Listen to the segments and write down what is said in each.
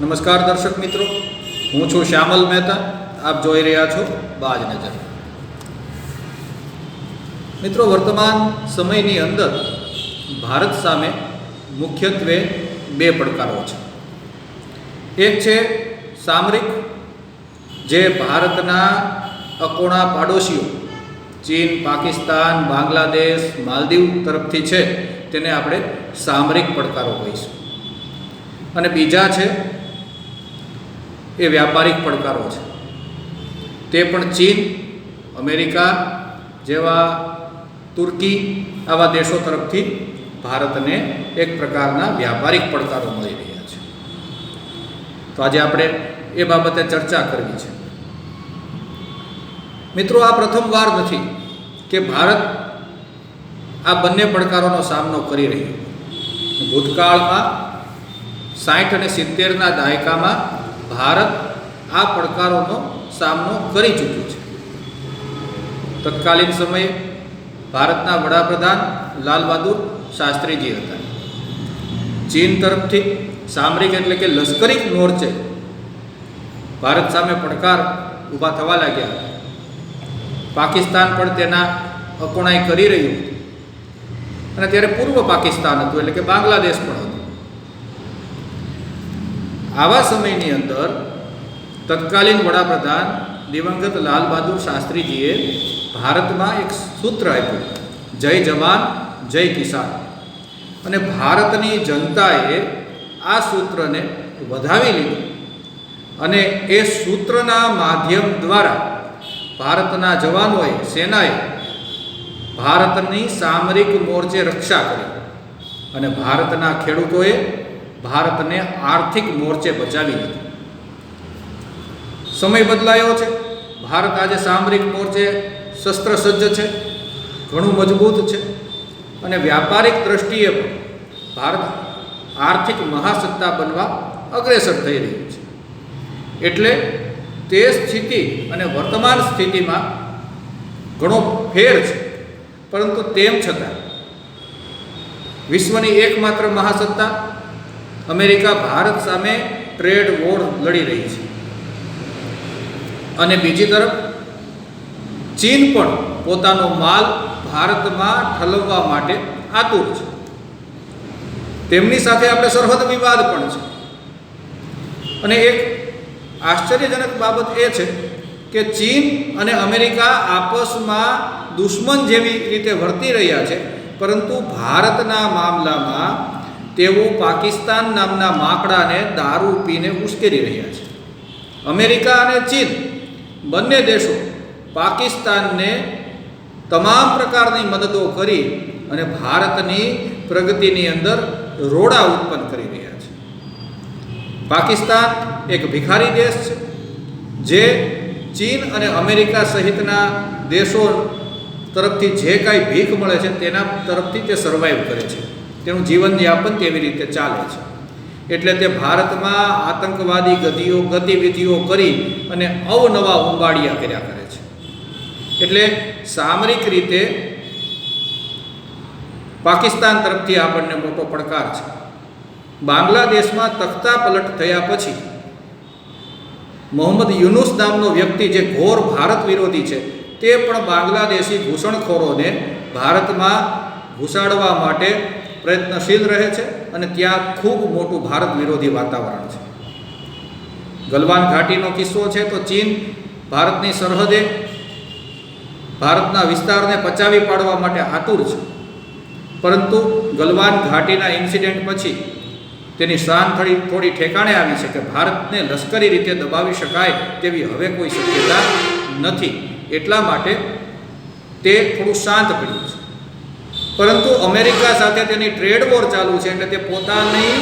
નમસ્કાર દર્શક મિત્રો, હું છું શ્યામલ મહેતા, આપ જોઈ રહ્યા છો બાજ નજર. મિત્રો, વર્તમાન સમયની અંદર ભારત સામે મુખ્યત્વે બે પડકારો છે. એક છે સામરિક, જે ભારતના અકોણા પાડોશીઓ, ચીન, પાકિસ્તાન, બાંગ્લાદેશ, માલદીવ તરફથી છે, તેને આપણે સામરિક પડકારો કહીશું. અને બીજા છે એ વ્યાપારિક પડકારો છે. તે પણ ચીન, અમેરિકા જેવા તુર્કી આવા દેશો તરફથી ભારતને એક પ્રકારના વ્યાપારિક પડકારો મળી રહ્યા છે. તો આજે આપણે એ બાબતે ચર્ચા કરવી છે. મિત્રો, આ પ્રથમવાર નથી કે ભારત આ બંને પડકારોનો સામનો કરી રહ્યું ભૂતકાળમાં સાઠ અને સિત્તેરના દાયકામાં ભારત આ પડકારોનો સામનો કરી ચૂક્યું છે. તત્કાલીન સમયે ભારતના વડાપ્રધાન લાલ બહાદુર શાસ્ત્રીજી હતા. ચીન તરફથી સામરિક એટલે કે લશ્કરી મોરચે ભારત સામે પડકાર ઊભા થવા લાગ્યા પાકિસ્તાન પણ તેના અકોણાઈ કરી રહ્યું હતું. અને ત્યારે પૂર્વ પાકિસ્તાન હતું એટલે કે બાંગ્લાદેશ પણ આવા સમયની અંદર તત્કાલીન વડાપ્રધાન દિવંગત લાલ બહાદુર શાસ્ત્રીજીએ ભારતમાં એક સૂત્ર આપ્યું, જય જવાન, જય કિસાન. અને ભારતની જનતાએ આ સૂત્રને વધાવી લીધું. અને એ સૂત્રના માધ્યમ દ્વારા ભારતના જવાનોએ, સેનાએ ભારતની સામરિક મોરચે રક્ષા કરી. અને ભારતના ખેડૂતોએ ભારતને આર્થિક મોરચે બચાવી લીધું. સમય બદલાયો છે. ભારત આજે સામરિક મોરચે શસ્ત્ર સજ્જ છે, ઘણું મજબૂત છે અને વ્યાપારિક દ્રષ્ટિએ પણ ભારત આર્થિક મહાસત્તા બનવા અગ્રેસર થઈ રહ્યું છે. એટલે તે સ્થિતિ અને વર્તમાન સ્થિતિમાં ઘણો ફેર છે. પરંતુ તેમ છતાં વિશ્વની એકમાત્ર મહાસત્તા અમેરિકા, ભારત સામે ટ્રેડ વોર લડી રહી છે. અને બીજી તરફ, ચીન પણ પોતાનો માલ ભારતમાં ઠલવવા માટે આતુર છે. તેમની સાથે આપણે સરહદ વિવાદ પણ છે. અને એક આશ્ચર્યજનક બાબત એ છે કે ચીન અને અમેરિકા આપસમાં દુશ્મન જેવી રીતે વર્તી રહ્યા છે, પરંતુ ભારતના મામલામાં તેઓ પાકિસ્તાન નામના માકડાને દારૂ પીને ઉશ્કેરી રહ્યા છે. અમેરિકા અને ચીન બંને દેશો પાકિસ્તાનને તમામ પ્રકારની મદદો કરી અને ભારતની પ્રગતિની અંદર રોડા ઉત્પન્ન કરી રહ્યા છે. પાકિસ્તાન એક ભિખારી દેશ છે, જે ચીન અને અમેરિકા સહિતના દેશો તરફથી જે કાંઈ ભીખ મળે છે તેના તરફથી તે સર્વાઈવ કરે છે. તેનું જીવનયાપન તેવી રીતે ચાલે છે? એટલે તે ભારતમાં આતંકવાદી ગતિઓ, ગતિવિધિઓ કરી અને અવનવા ઉંબાડિયા કર્યા કરે છે. એટલે સામરિક રીતે પાકિસ્તાન તરફથી આપણને મોટો પડકાર છે. બાંગ્લાદેશમાં તખ્તા પલટ થયા પછી મોહમ્મદ યુનુસ નામનો વ્યક્તિ જે ઘોર ભારત વિરોધી છે, તે પણ બાંગ્લાદેશી ઘૂસણખોરોને ભારતમાં ઘૂસાડવા માટે પ્રયત્નશીલ રહે છે અને ત્યાં ખૂબ મોટું ભારત વિરોધી વાતાવરણ છે. ગલવાન ઘાટીનો કિસ્સો છે તો ચીન ભારતની સરહદે, ભારતના વિસ્તારને પચાવી પાડવા માટે આતુર છે. પરંતુ ગલવાન ઘાટીના ઇન્સિડેન્ટ પછી તેની શાન થોડી થોડી ઠેકાણે આવી છે કે ભારતને લશ્કરી રીતે દબાવી શકાય તેવી હવે કોઈ શક્યતા નથી. એટલા માટે તે થોડું શાંત પડ્યું છે. પરંતુ અમેરિકા સાથે તેની ટ્રેડ વોર ચાલુ છે એટલે તે પોતાની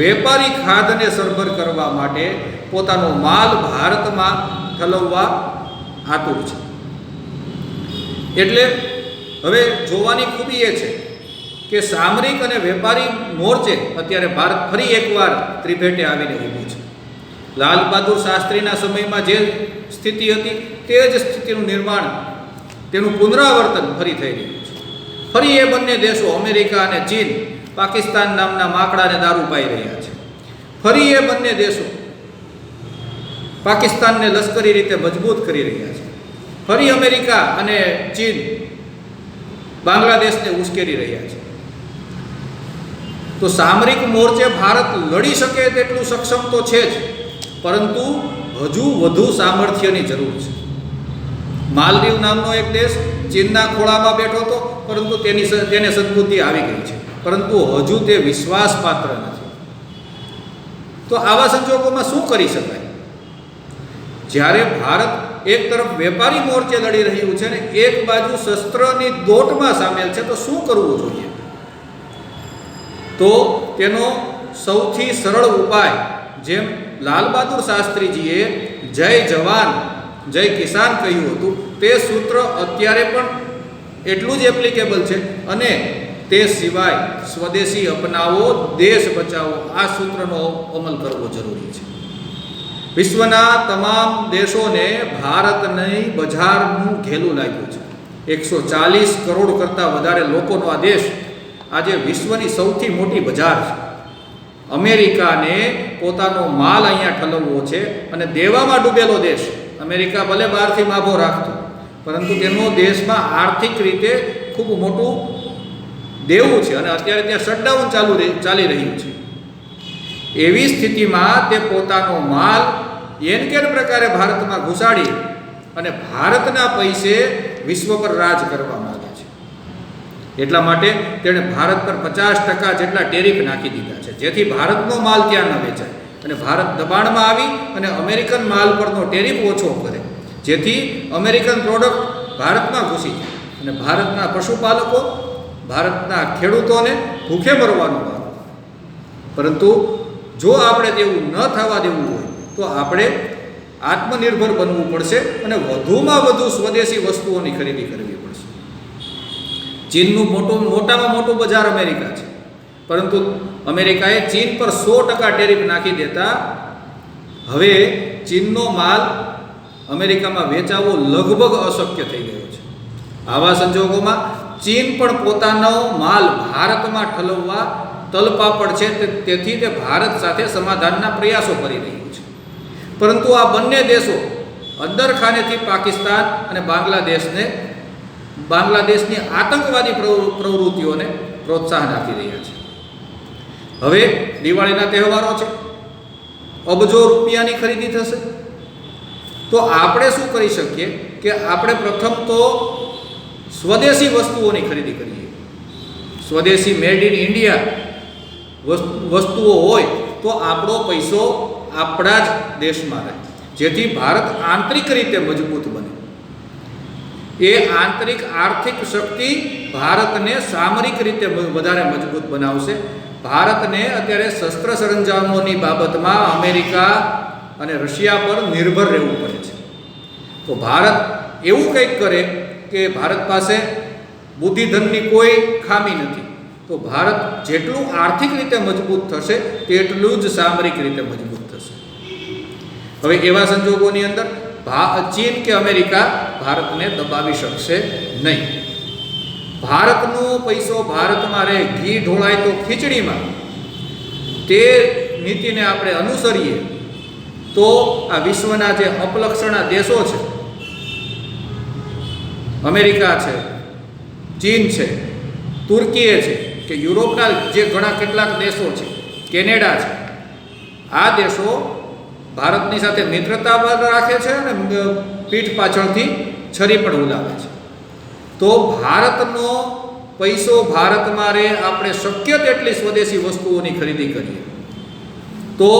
વેપારી ખાધને સરભર કરવા માટે પોતાનો માલ ભારતમાં ઠલવવા આતુર છે. એટલે હવે જોવાની ખૂબી એ છે કે સામરિક અને વેપારી મોરચે અત્યારે ભારત ફરી એકવાર ત્રિભેટે આવીને ઊભું છે. લાલ બહાદુર શાસ્ત્રીના સમયમાં જે સ્થિતિ હતી તે જ સ્થિતિનું નિર્માણ, તેનું પુનરાવર્તન ફરી થઈ રહ્યું. ફરી એ બંને દેશો અમેરિકા અને ચીન પાકિસ્તાન નામના માકડાને દારૂ પાઈ રહ્યા છે. ફરી એ બંને દેશો પાકિસ્તાનને લશ્કરી રીતે મજબૂત કરી રહ્યા છે. ફરી અમેરિકા અને ચીન બાંગ્લાદેશને ઉશ્કેરી રહ્યા છે. તો સામરિક મોરચે ભારત લડી શકે તેટલું સક્ષમ તો છે જ, પરંતુ હજુ વધુ સામર્થ્યની જરૂર છે. માલદીવ નામનો એક દેશ ચીનના ખોળામાં બેઠો હતો, પરંતુ તેની તેને સદબુદ્ધિ આવી ગઈ છે. પરંતુ હજુ તે વિશ્વાસપાત્ર નથી. તો આવા સંજોગોમાં શું કરી શકાય? જ્યારે ભારત એક તરફ વેપારી મોરચે લડી રહ્યું છે ને એક બાજુ શસ્ત્રની દોટમાં સામેલ છે, તો શું કરવું જોઈએ? તો તેનો સૌથી સરળ ઉપાય, જેમ લાલ બહાદુર શાસ્ત્રીજીએ, જય જવાન જય કિસાન કહ્યું હતું. તે સૂત્ર અત્યારે પણ એટલું જ એપ્લિકેબલ છે અને તે સિવાય સ્વદેશી અપનાવો, દેશ બચાવો, આ સૂત્રનો અમલ કરવો જરૂરી છે. વિશ્વના તમામ દેશોને ભારતની બજારનું ઘેલું લાગ્યું છે. એકસો ચાલીસ કરોડ કરતાં વધારે લોકોનો આ દેશ આજે વિશ્વની સૌથી મોટી બજાર છે. અમેરિકાને પોતાનો માલ અહીંયા ઠલવવો છે અને દેવામાં ડૂબેલો દેશ. અમેરિકા ભલે બહારથી માભો રાખતો, પરંતુ તેનો દેશમાં આર્થિક રીતે ખૂબ મોટું દેવું છે અને અત્યારે ત્યાં શટડાઉન ચાલુ ચાલી રહ્યું છે. એવી સ્થિતિમાં તે પોતાનો માલ એન કેન પ્રકારે ભારતમાં ઘુસાડી અને ભારતના પૈસે વિશ્વ પર રાજ કરવા માંગે છે. એટલા માટે તેણે ભારત પર પચાસ ટકા જેટલા ટેરિફ નાખી દીધા છે. જેથી ભારતનો માલ ત્યાં ન વેચાય. અને ભારત દબાણમાં આવી અને અમેરિકન માલ પરનો ટેરિફ ઓછો કરે, જેથી અમેરિકન પ્રોડક્ટ ભારતમાં ઘૂસી અને ભારતના પશુપાલકો, ભારતના ખેડૂતોને ભૂખે મરવાનો વારો પરંતુ જો આપણે તેવું ન થવા દેવું હોય, તો આપણે આત્મનિર્ભર બનવું પડશે અને વધુમાં વધુ સ્વદેશી વસ્તુઓની ખરીદી કરવી પડશે. ચીનનું મોટું, મોટામાં મોટું બજાર અમેરિકા છે. પરંતુ અમેરિકાએ ચીન પર સો ટકા ટેરિફ નાખી દેતા હવે ચીનનો માલ અમેરિકામાં વેચાવો લગભગ અશક્ય થઈ ગયો છે. આવા સંજોગોમાં ચીન પણ પોતાનો માલ ભારતમાં ઠલવવા તલપાપડ છે તેથી તે ભારત સાથે સમાધાનના પ્રયાસો કરી રહ્યું છે. પરંતુ આ બંને દેશો અંદરખાનેથી પાકિસ્તાન અને બાંગ્લાદેશને બાંગ્લાદેશની આતંકવાદી પ્રવૃ- પ્રવૃત્તિઓને પ્રોત્સાહન આપી રહ્યા છે. હવે દિવાળીના તહેવારો છે. અબજો રૂપિયાની ખરીદી થશે. તો આપણે શું કરી શકીએ કે આપણે પ્રથમ તો સ્વદેશી વસ્તુઓની ખરીદી કરીએ. સ્વદેશી મેડ ઇન ઇન્ડિયા વસ્તુ- વસ્તુઓ હોય તો આપણો પૈસો આપણા જ દેશમાં રહે. જેથી ભારત આંતરિક રીતે મજબૂત બને. એ આંતરિક આર્થિક શક્તિ ભારતને સામરિક રીતે વધારે મજબૂત બનાવશે. ભારતને અત્યારે શસ્ત્ર સરંજામોની બાબતમાં અમેરિકા અને રશિયા પર નિર્ભર રહેવું પડે છે. તો ભારત એવું કંઈક કરે કે ભારત પાસે બુદ્ધિધનની કોઈ ખામી નથી. તો ભારત જેટલું આર્થિક રીતે મજબૂત થશે, તેટલું જ સામરિક રીતે મજબૂત થશે. હવે એવા સંજોગોની અંદર ચીન કે અમેરિકા ભારતને દબાવી શકશે નહીં. ભારતનો પૈસો ભારતમાં રહે, ઘી ઢોળાય તો ખીચડીમાં. તે નીતિને આપણે અનુસરીએ તો આ વિશ્વના જે અપલક્ષણા દેશો છે, અમેરિકા છે, ચીન છે, તુર્કીએ છે કે યુરોપના જે ઘણા કેટલાક દેશો છે, કેનેડા છે, આ દેશો ભારતની સાથે મિત્રતા રાખે છે અને પીઠ પાછળથી છરી પણ ઉલાવે છે. તો ભારતનો પૈસો ભારતમાં રહે, આપણે શક્ય તેટલી સ્વદેશી વસ્તુઓની ખરીદી કરીએ. તો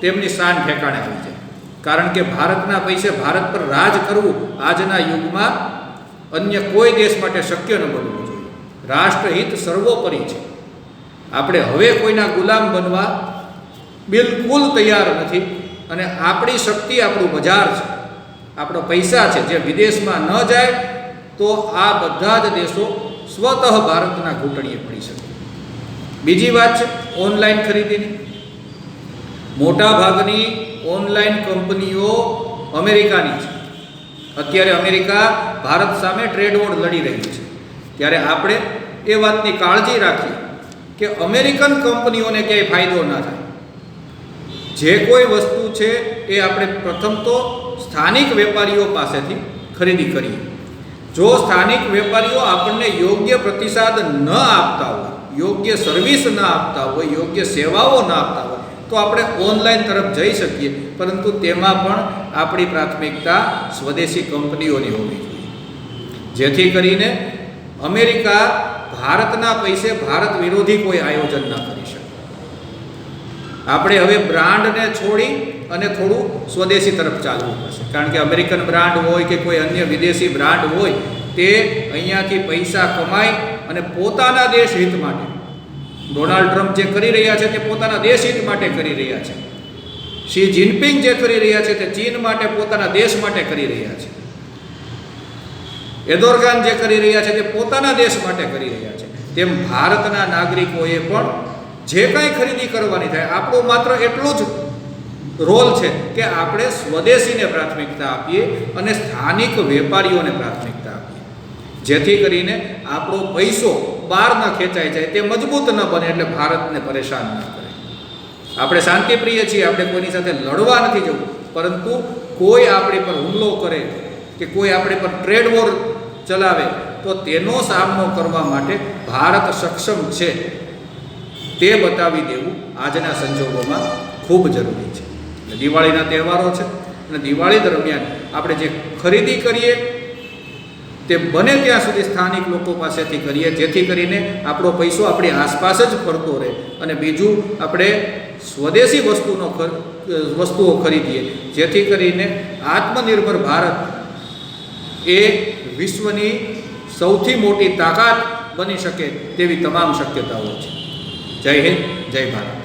તેમની શાન ઠેકાણે આવી જાય કારણ કે ભારતના પૈસે ભારત પર રાજ કરવું આજના યુગમાં અન્ય કોઈ દેશ માટે શક્ય ન બનવું જોઈએ. રાષ્ટ્રહિત સર્વોપરી છે. આપણે હવે કોઈના ગુલામ બનવા બિલકુલ તૈયાર નથી અને આપણી શક્તિ આપણું બજાર છે. આપણો પૈસા છે, જે વિદેશમાં ન જાય તો આ બધા જ દેશો સ્વતઃ ભારતના ઘૂંટણીએ પડી શકે. બીજી વાત છે ઓનલાઈન ખરીદીની. મોટા ભાગની ઓનલાઈન કંપનીઓ અમેરિકાની છે. અત્યારે અમેરિકા ભારત સામે ટ્રેડ વોર લડી રહ્યું છે. ત્યારે આપણે એ વાતની કાળજી રાખીએ કે અમેરિકન કંપનીઓને ક્યાંય ફાયદો ના થાય. જે કોઈ વસ્તુ છે એ આપણે પ્રથમ તો સ્થાનિક વેપારીઓ પાસેથી ખરીદી કરીએ. જો સ્થાનિક વેપારીઓ આપણને યોગ્ય પ્રતિસાદ ન આપતા હોય, યોગ્ય સર્વિસ ન આપતા હોય, યોગ્ય સેવાઓ ન આપતા હોય, તો આપણે ઓનલાઈન તરફ જઈ શકીએ. પરંતુ તેમાં પણ આપણી પ્રાથમિકતા સ્વદેશી કંપનીઓની હોવી જોઈએ. જેથી કરીને અમેરિકા ભારતના પૈસે ભારત વિરોધી કોઈ આયોજન ન કરી. આપણે હવે બ્રાન્ડને છોડી અને થોડું સ્વદેશી તરફ ચાલવું પડશે. કારણ કે અમેરિકન બ્રાન્ડ હોય કે કોઈ અન્ય વિદેશી બ્રાન્ડ હોય, તે અહીંયાથી પૈસા કમાય અને પોતાના દેશ હિત માટે, ડોનાલ્ડ ટ્રમ્પ જે કરી રહ્યા છે તે પોતાના દેશ હિત માટે કરી રહ્યા છે. શી જિનપિંગ જે કરી રહ્યા છે તે ચીન માટે, પોતાના દેશ માટે કરી રહ્યા છે. એદોરગાન જે કરી રહ્યા છે તે પોતાના દેશ માટે કરી રહ્યા છે. તેમ ભારતના નાગરિકોએ પણ જે કાંઈ ખરીદી કરવાની થાય, આપણું માત્ર એટલું જ રોલ છે કે આપણે સ્વદેશીને પ્રાથમિકતા આપીએ અને સ્થાનિક વેપારીઓને પ્રાથમિકતા આપીએ. જેથી કરીને આપણો પૈસો બહાર ન ખેંચાઈ જાય, તે મજબૂત ન બને એટલે ભારતને પરેશાન ન કરે. આપણે શાંતિપ્રિય છીએ, આપણે કોઈની સાથે લડવા નથી જવું, પરંતુ કોઈ આપણી પર હુમલો કરે કે કોઈ આપણી પર ટ્રેડ વોર ચલાવે, તો તેનો સામનો કરવા માટે ભારત સક્ષમ છે. તે બતાવી દેવું આજના સંજોગોમાં ખૂબ જરૂરી છે. એટલે દિવાળીના તહેવારો છે. અને દિવાળી દરમિયાન આપણે જે ખરીદી કરીએ, તે બને ત્યાં સુધી સ્થાનિક લોકો પાસેથી કરીએ, જેથી કરીને આપણો પૈસો આપણી આસપાસ જ ફરતો રહે. અને બીજું, આપણે સ્વદેશી વસ્તુનો વસ્તુઓ ખરીદીએ, જેથી કરીને આત્મનિર્ભર ભારત એ વિશ્વની સૌથી મોટી તાકાત બની શકે તેવી તમામ શક્યતાઓ છે. જય હિન્દ જય ભારત.